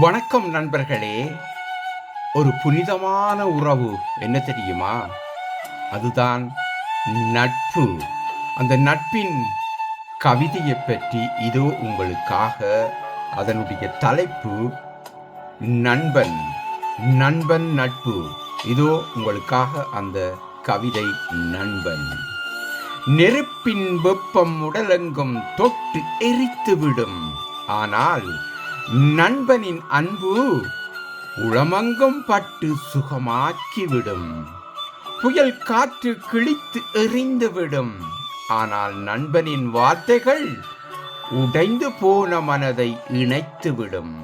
வணக்கம் நண்பர்களே. ஒரு புனிதமான உறவு என்ன தெரியுமா? அதுதான் நட்பு. அந்த நட்பின் கவிதையை பற்றி இதோ உங்களுக்காக அதனுடைய தலைப்பு நண்பன் நண்பன் நட்பு. இதோ உங்களுக்காக அந்த கவிதை நண்பன். நெருப்பின் வெப்பம் உடலெங்கும் தொட்டு எரித்துவிடும். ஆனால் நண்பனின் அன்பு உளமங்கும் பட்டு சுகமாக்கிவிடும். புயல் காற்று கிழித்து எறிந்துவிடும் ஆனால் நண்பனின் வார்த்தைகள் உடைந்து போன மனதை இணைத்துவிடும்.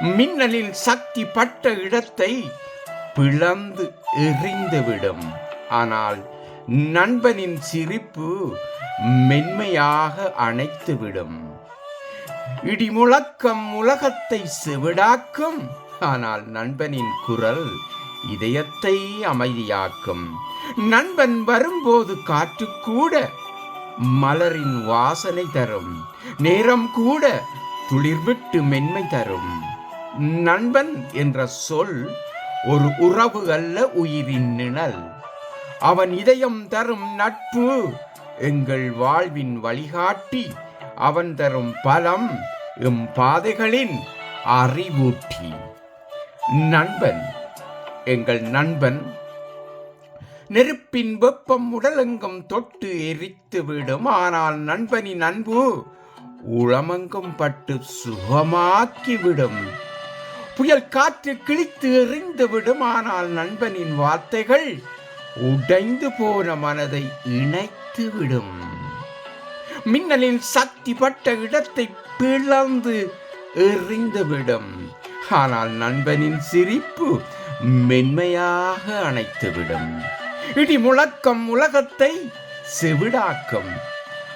மின்னலில் சக்தி பட்ட இடத்தை பிளந்து எறிந்துவிடும் ஆனால் நண்பனின் சிரிப்பு மென்மையாக அணைத்துவிடும். இடி முழக்கம் உலகத்தை செவிடாக்கும். ஆனால் நண்பனின் குரல் இதயத்தை அமைதியாக்கும். நண்பன் வரும்போது காற்று கூட மலரின் வாசனை தரும். நேரம் கூட துளிர்விட்டு மென்மை தரும். நண்பன் என்ற சொல் ஒரு உறவு அல்ல உயிரின் நிழல். அவன் இதயம் தரும் நட்பு எங்கள் வாழ்வின் வழிகாட்டி அவன் தரும் பலம் எம் பாதைகளின் அறிவூட்டி. நண்பன் எங்கள் நண்பன் நெருப்பின் வெப்பம் உடலெங்கும் தொட்டு எரித்து விடும். ஆனால் நண்பனின் அன்பு உளமெங்கும் பட்டு சுகமாக்கிவிடும் புயல் காற்று கிழித்து எறிந்து விடும். ஆனால் நண்பனின் வார்த்தைகள் உடைந்து போன மனதை இணைத்து விடும். மின்னலின் சக்தி பட்ட இடத்தை பிளந்து எறிந்துவிடும். ஆனால் நண்பனின் சிரிப்பு மென்மையாக அணைத்துவிடும். இடி முழக்கம் உலகத்தை செவிடாக்கும்.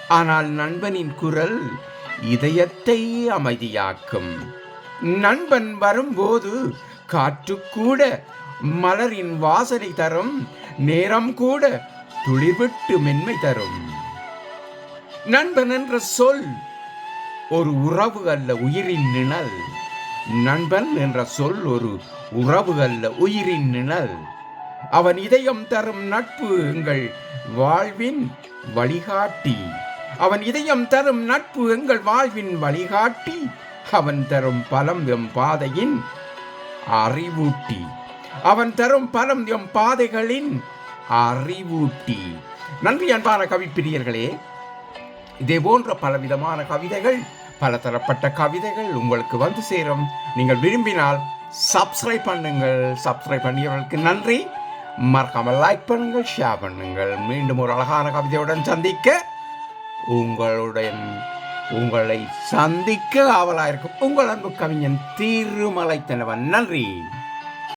ஆனால் நண்பனின் குரல் இதயத்தை அமைதியாக்கும். நண்பன் வரும்போது காற்று கூட மலரின் வாசனை தரும். நேரம் கூட துளிர்விட்டு மென்மை தரும். நண்பன் என்ற சொல் ஒரு உறவு அல்ல உயிரின் நிழல். நண்பன் என்ற சொல் ஒரு உறவு அல்ல உயிரின் நிழல். அவன் இதயம் தரும் நட்பு எங்கள் வாழ்வின் வழிகாட்டி. அவன் இதயம் தரும் நட்பு எங்கள் வாழ்வின் வழிகாட்டி. அவன் தரும் பலம் எம் பாதையின் அறிவூட்டி. அவன் தரும் பலம் எம் பாதைகளின் அறிவூட்டி. நன்றி அன்பான கவிப்பிரியர்களே இதே போன்ற பலவிதமான கவிதைகள் பல தரப்பட்ட கவிதைகள் உங்களுக்கு வந்து சேரும். நீங்கள் விரும்பினால் சப்ஸ்கிரைப் பண்ணுங்கள். சப்ஸ்கிரைப் பண்ணியவர்களுக்கு நன்றி. மறக்காமல் லைக் பண்ணுங்கள் ஷேர் பண்ணுங்கள். மீண்டும் ஒரு அழகான கவிதையுடன் சந்திக்க உங்களுடன் உங்களை சந்திக்க ஆவலாயிருக்கும் உங்கள் அன்பு கவிஞன் திருமலை நன்றி.